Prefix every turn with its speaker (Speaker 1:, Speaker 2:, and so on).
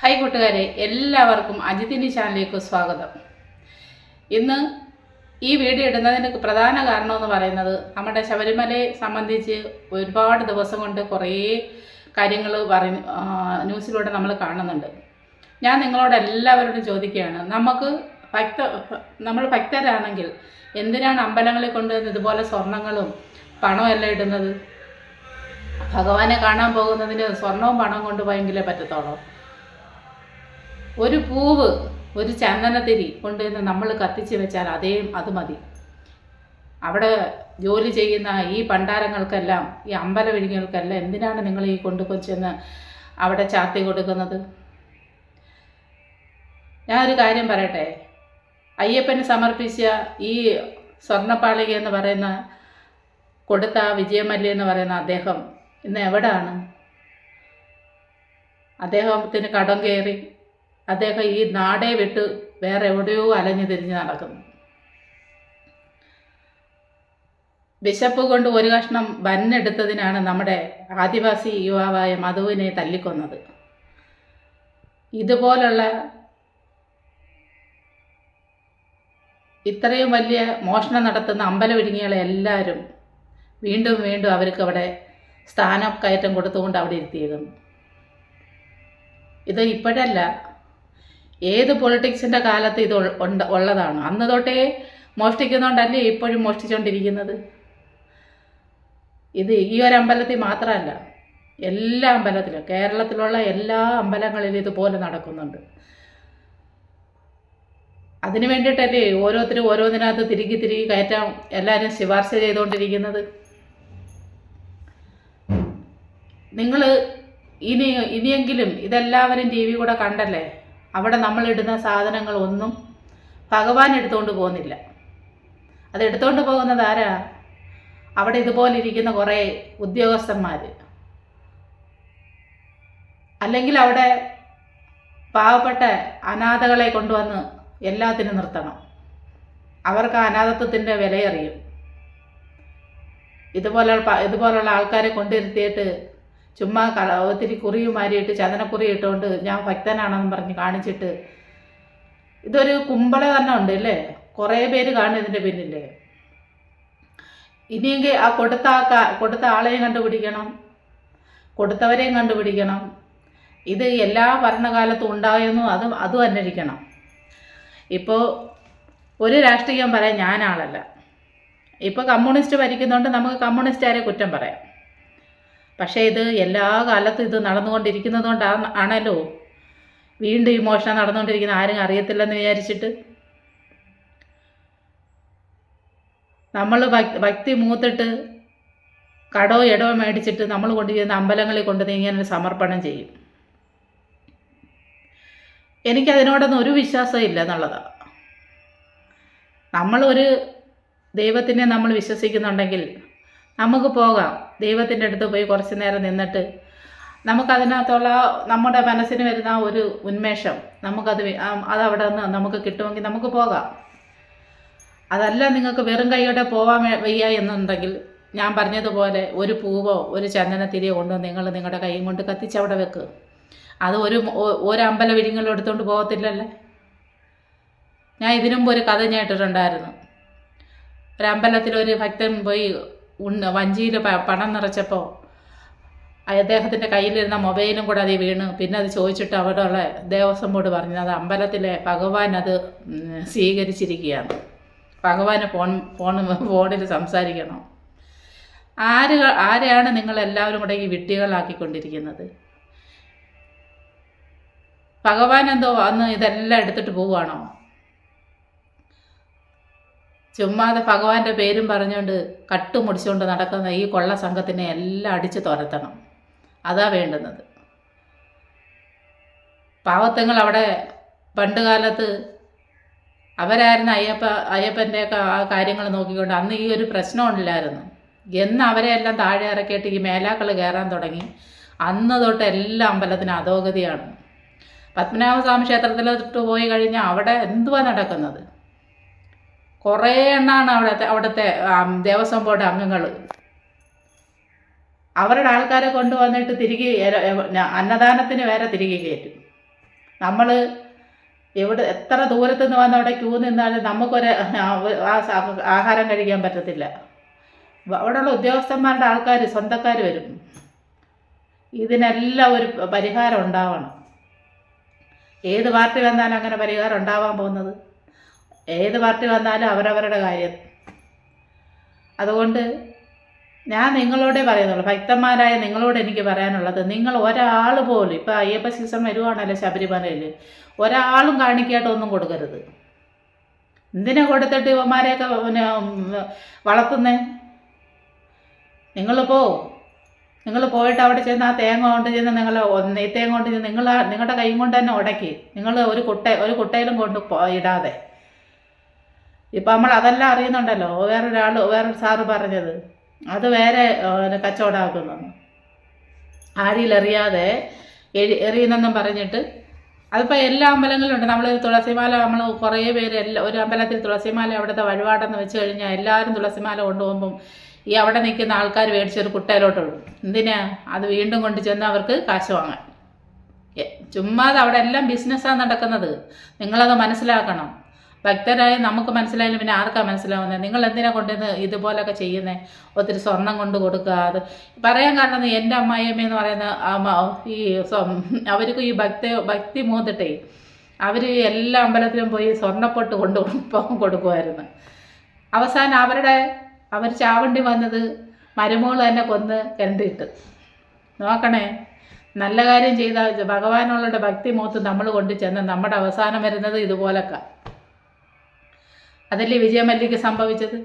Speaker 1: Hi കൂട്ടുകാരെ എല്ലാവർക്കും അജിതിനി ചാനലിലേക്ക് സ്വാഗതം. ഇന്ന് ഈ വീഡിയോ ഇടുന്നതിന് പ്രധാന കാരണം എന്ന് പറയുന്നത് നമ്മുടെ ശബരിമലയെ സംബന്ധിച്ച് ഒരുപാട് ദിവസം കൊണ്ട് കുറേ കാര്യങ്ങൾ പറയ ന്യൂസിലൂടെ നമ്മൾ കാണുന്നുണ്ട്. ഞാൻ നിങ്ങളോട് എല്ലാവരോടും ചോദിക്കുകയാണ് നമുക്ക് ഭക്ത നമ്മൾ ഭക്തരാണെങ്കിൽ എന്തിനാണ് അമ്പലങ്ങളിൽ കൊണ്ടുവന്ന് ഇതുപോലെ സ്വർണങ്ങളും പണവും എല്ലാം ഇടുന്നത്? ഭഗവാനെ കാണാൻ പോകുന്നതിന് സ്വർണവും പണവും കൊണ്ടുപോയെങ്കിലേ പറ്റത്തുള്ളൂ. ഒരു പൂവ് ഒരു ചന്ദനത്തിരി കൊണ്ടുവന്ന് നമ്മൾ കത്തിച്ച് വെച്ചാൽ അതേ അത് മതി. അവിടെ ജോലി ചെയ്യുന്ന ഈ പണ്ടാരങ്ങൾക്കെല്ലാം ഈ അമ്പല വിഴികൾക്കെല്ലാം എന്തിനാണ് നിങ്ങൾ ഈ കൊണ്ടുകൊച്ചെന്ന് അവിടെ ചാത്തി കൊടുക്കുന്നത്? ഞാനൊരു കാര്യം പറയട്ടെ. അയ്യപ്പന് സമർപ്പിച്ച ഈ സ്വർണപ്പാളിക എന്ന് പറയുന്ന കൊടുത്ത വിജയമല്ലി എന്ന് പറയുന്ന അദ്ദേഹം ഇന്ന് എവിടാണ്? അദ്ദേഹത്തിന് കടം കയറി അദ്ദേഹം ഈ നാടേ വിട്ട് വേറെ എവിടെയോ അലഞ്ഞു തിരിഞ്ഞ് നടക്കുന്നു. വിശപ്പ് കൊണ്ട് ഒരു കഷ്ണം വന്നെടുത്തതിനാണ് നമ്മുടെ ആദിവാസി യുവാവായ മധുവിനെ തല്ലിക്കൊന്നത്. ഇതുപോലുള്ള ഇത്രയും വലിയ മോഷണം നടത്തുന്ന അമ്പലവിഴുങ്ങികളെ എല്ലാവരും വീണ്ടും വീണ്ടും അവർക്ക് അവിടെ സ്ഥാനം കയറ്റം കൊടുത്തുകൊണ്ട് അവിടെ ഇരുത്തിയേക്കുന്നു. ഇത് ഇപ്പോഴല്ല ഏത് പൊളിറ്റിക്സിന്റെ കാലത്ത് ഇത് ഉണ്ട് ഉള്ളതാണ്? അന്ന് തൊട്ടേ മോഷ്ടിക്കുന്നതുകൊണ്ടല്ലേ ഇപ്പോഴും മോഷ്ടിച്ചുകൊണ്ടിരിക്കുന്നത് ഇത് ഈ ഒരു അമ്പലത്തിൽ മാത്രമല്ല എല്ലാ അമ്പലത്തിലും കേരളത്തിലുള്ള എല്ലാ അമ്പലങ്ങളിലും ഇതുപോലെ നടക്കുന്നുണ്ട്. അതിനു വേണ്ടിയിട്ടല്ലേ ഓരോരുത്തരും ഓരോന്നിനകത്ത് തിരികെ തിരികെ കയറ്റാൻ എല്ലാവരും ശുപാർശ ചെയ്തുകൊണ്ടിരിക്കുന്നത്? നിങ്ങൾ ഇനി ഇനിയെങ്കിലും ഇതെല്ലാവരും ടി വി കൂടെ കണ്ടല്ലേ? അവിടെ നമ്മൾ നമ്മളിടുന്ന സാധനങ്ങളൊന്നും ഭഗവാൻ എടുത്തുകൊണ്ട് പോകുന്നില്ല. അത് എടുത്തുകൊണ്ട് പോകുന്നത് ആരാ? അവിടെ ഇതുപോലെ ഇരിക്കുന്ന കുറേ ഉദ്യോഗസ്ഥന്മാർ അല്ലെങ്കിൽ അവിടെ പാവപ്പെട്ട അനാഥകളെ കൊണ്ടുവന്ന് എല്ലാത്തിനും നിർത്തണം. അവർക്ക് അനാഥത്വത്തിന്റെ വിലയറിയും. ഇതുപോലെ ഇതുപോലുള്ള ആൾക്കാരെ കൊണ്ടിരുത്തിയിട്ട് ചുമ്മാ കള ഒത്തിരി കുറിയും മാരിയിട്ട് ചതനക്കുറി ഇട്ടുകൊണ്ട് ഞാൻ ഭക്തനാണെന്ന് പറഞ്ഞ് കാണിച്ചിട്ട്. ഇതൊരു കുമ്പള തന്നെ ഉണ്ട് അല്ലേ? കുറേ പേര് കാണും ഇതിന്റെ പിന്നിൽ ഇനിയെങ്കിൽ ആ കൊടുത്ത ആ കൊടുത്ത ആളെയും കണ്ടുപിടിക്കണം. കൊടുത്തവരെയും കണ്ടുപിടിക്കണം. ഇത് എല്ലാ ഭരണകാലത്തും ഉണ്ടായെന്നും അതും അതും അന്വേഷിക്കണം. ഇപ്പോൾ ഒരു രാഷ്ട്രീയം പറയാൻ ഞാനാളല്ല ഇപ്പോൾ കമ്മ്യൂണിസ്റ്റ് ഭരിക്കുന്നതുകൊണ്ട് നമുക്ക് കമ്മ്യൂണിസ്റ്റുകാരെ കുറ്റം പറയാം. പക്ഷേ ഇത് എല്ലാ കാലത്തും ഇത് നടന്നുകൊണ്ടിരിക്കുന്നത് കൊണ്ടാണ് ആണല്ലോ. വീണ്ടും ഈ മോഷണം നടന്നുകൊണ്ടിരിക്കുന്ന ആരും അറിയത്തില്ലെന്ന് വിചാരിച്ചിട്ട്. നമ്മൾ ഭക്തി മൂത്തിട്ട് കടോ എടോ മേടിച്ചിട്ട് നമ്മൾ കൊണ്ടിരിക്കുന്ന അമ്പലങ്ങളിൽ കൊണ്ട് ഇങ്ങനെ സമർപ്പണം ചെയ്യും. എനിക്കതിനോടൊന്നും ഒരു വിശ്വാസം ഇല്ല എന്നുള്ളതാണ് നമ്മളൊരു ദൈവത്തിനെ നമ്മൾ വിശ്വസിക്കുന്നുണ്ടെങ്കിൽ നമുക്ക് പോകാം. ദൈവത്തിന്റെ അടുത്ത് പോയി കുറച്ച് നേരം നിന്നിട്ട് നമുക്കതിനകത്തുള്ള നമ്മുടെ മനസ്സിന് വരുന്ന ഒരു ഉന്മേഷം നമുക്കത് അതവിടെ നിന്ന് നമുക്ക് കിട്ടുമെങ്കിൽ നമുക്ക് പോകാം. അതല്ല നിങ്ങൾക്ക് വെറും കൈയോടെ പോവാൻ വയ്യ എന്നുണ്ടെങ്കിൽ ഞാൻ പറഞ്ഞതുപോലെ ഒരു പൂവോ ഒരു ചന്ദനത്തിരിയോ കൊണ്ടോ നിങ്ങൾ നിങ്ങളുടെ കൈയും കൊണ്ട് കത്തിച്ചവിടെ വെക്ക്. അത് ഒരു ഒരു അമ്പല വിരിങ്ങളും എടുത്തുകൊണ്ട് പോകത്തില്ലല്ലേ? ഞാൻ ഇതിനു മുമ്പ് ഒരു കഥ ഞാൻ ഇട്ടിട്ടുണ്ടായിരുന്നു. ഒരു ഒരു ഭക്തൻ പോയി ഉണ്ണ വഞ്ചിയിൽ പണം നിറച്ചപ്പോൾ അദ്ദേഹത്തിന്റെ കയ്യിലിരുന്ന മൊബൈലും കൂടെ അത് വീണ്. പിന്നെ അത് ചോദിച്ചിട്ട് അവിടെയുള്ള ദേവസ്വം ബോർഡ് പറഞ്ഞു അത് അമ്പലത്തിലെ ഭഗവാൻ അത് സ്വീകരിച്ചിരിക്കുകയാണ്. ഭഗവാന് ഫോൺ ഫോൺ ഫോണിൽ സംസാരിക്കണം. ആര് ആരെയാണ് നിങ്ങളെല്ലാവരും കൂടെ ഈ വിട്ടികളാക്കിക്കൊണ്ടിരിക്കുന്നത് ഭഗവാൻ എന്തോ അന്ന് ഇതെല്ലാം എടുത്തിട്ട് പോവുകയാണോ? ചുമ്മാതെ ഭഗവാന്റെ പേരും പറഞ്ഞുകൊണ്ട് കട്ടുമുടിച്ചുകൊണ്ട് നടക്കുന്ന ഈ കൊള്ള സംഘത്തിനെ എല്ലാം അടിച്ചു തുരത്തണം. അതാ വേണ്ടുന്നത്. പാവത്തങ്ങൾ അവിടെ പണ്ട് കാലത്ത് അവരായിരുന്നു അയ്യപ്പ അയ്യപ്പന്റെയൊക്കെ ആ കാര്യങ്ങൾ നോക്കിക്കൊണ്ട് അന്ന് ഈ ഒരു പ്രശ്നമില്ലായിരുന്നു എന്ന് അവരെ എല്ലാം താഴെ ഇറക്കിയിട്ട് ഈ മേലാക്കൾ കയറാൻ തുടങ്ങി. അന്ന് തൊട്ട് എല്ലാ അമ്പലത്തിനും അധോഗതിയാണ്. പത്മനാഭസ്വാമി ക്ഷേത്രത്തിലോട്ട് പോയി കഴിഞ്ഞാൽ അവിടെ എന്തുവാ നടക്കുന്നത്? കുറേ എണ്ണമാണ് അവിടുത്തെ അവിടുത്തെ ദേവസ്വം ബോർഡ് അംഗങ്ങൾ. അവരുടെ ആൾക്കാരെ കൊണ്ടുവന്നിട്ട് തിരികെ അന്നദാനത്തിന് വേറെ തിരികെ കയറ്റും. നമ്മൾ എവിടെ എത്ര ദൂരത്തു നിന്ന് വന്ന് അവിടെ ക്യൂ നിന്നാലും നമുക്കൊരു ആഹാരം കഴിക്കാൻ പറ്റത്തില്ല. അവിടെയുള്ള ഉദ്യോഗസ്ഥന്മാരുടെ ആൾക്കാർ സ്വന്തക്കാർ വരും. ഇതിനെല്ലാം ഒരു പരിഹാരം ഉണ്ടാവണം. ഏത് പാർട്ടി വന്നാലും അങ്ങനെ പരിഹാരം ഉണ്ടാവാൻ പോകുന്നത്? ഏത് പാർട്ടി വന്നാലും അവരവരുടെ കാര്യം. അതുകൊണ്ട് ഞാൻ നിങ്ങളോടേ പറയുന്നുള്ളൂ. ഭക്തന്മാരായ നിങ്ങളോട് എനിക്ക് പറയാനുള്ളത് നിങ്ങൾ ഒരാൾ പോലും ഇപ്പം അയ്യപ്പ സീസൺ വരുവാണല്ലോ ശബരിമലയിൽ ഒരാളും കാണിക്കായിട്ട് ഒന്നും കൊടുക്കരുത്. എന്തിനാ കൊടുത്തിട്ട് ഇവന്മാരെയൊക്കെ പിന്നെ വളർത്തുന്നേ? നിങ്ങൾ പോ. നിങ്ങൾ പോയിട്ട് അവിടെ ചെന്ന് ആ തേങ്ങ കൊണ്ട് ചെന്ന് നിങ്ങൾ നെയ്ത്തേങ്ങ കൊണ്ട് ചെന്ന് നിങ്ങൾ നിങ്ങളുടെ കൈ കൊണ്ട് തന്നെ ഉടക്കി. നിങ്ങൾ ഒരു കുട്ട ഒരു കുട്ടയിലും കൊണ്ട് ഇടാതെ. ഇപ്പം നമ്മൾ അതെല്ലാം അറിയുന്നുണ്ടല്ലോ. വേറൊരാൾ വേറൊരു സാറ് പറഞ്ഞത്. അത് വേറെ കച്ചവടമാക്കുന്നു ആഴിയിലെറിയാതെ എറിയുന്നെന്നും പറഞ്ഞിട്ട്. അതിപ്പോൾ എല്ലാ അമ്പലങ്ങളിലുണ്ട്. നമ്മൾ തുളസിമാല നമ്മൾ കുറേ പേര് എല്ലാ ഒരു അമ്പലത്തിൽ തുളസിമാല അവിടുത്തെ വഴിപാടെന്ന് വെച്ച് കഴിഞ്ഞാൽ എല്ലാവരും തുളസിമാല കൊണ്ടുപോകുമ്പം ഈ അവിടെ നിൽക്കുന്ന ആൾക്കാർ മേടിച്ചൊരു കുട്ടയിലോട്ട് ഇടും എന്തിനാ? അത് വീണ്ടും കൊണ്ട് ചെന്ന് അവർക്ക് കാശ് വാങ്ങാൻ. ചുമ്മാതെ അവിടെ എല്ലാം ബിസിനസ്സാണ് നടക്കുന്നത്. നിങ്ങളത് മനസ്സിലാക്കണം. ഭക്തരായ നമുക്ക് മനസ്സിലായാലും പിന്നെ ആർക്കാ മനസ്സിലാവുന്നത് നിങ്ങൾ എന്തിനാ കൊണ്ടുവന്ന് ഇതുപോലൊക്കെ ചെയ്യുന്നത് ഒത്തിരി സ്വർണം കൊണ്ട് കൊടുക്കുക അത് പറയാൻ കാരണം എന്റെ അമ്മായിയമ്മ എന്ന് പറയുന്ന ഈ അവർക്ക് ഈ ഭക്ത ഭക്തി മൂന്നിട്ടേ അവർ എല്ലാ അമ്പലത്തിലും പോയി സ്വർണപ്പൊട്ട് കൊണ്ട് കൊടുക്കുമായിരുന്നു. അവസാനം അവരുടെ അവർ ചാവണ്ടി വന്നത് മരുമോൾ തന്നെ കൊന്ന് കരണ്ടിട്ട്. നോക്കണേ നല്ല കാര്യം ചെയ്താൽ ഭഗവാനുള്ളവരുടെ ഭക്തി മൂത്ത് നമ്മൾ കൊണ്ടു ചെന്ന് നമ്മുടെ അവസാനം വരുന്നത് ഇതുപോലൊക്കെ. അതല്ലേ വിജയമല്ലിക്ക് സംഭവിച്ചത്?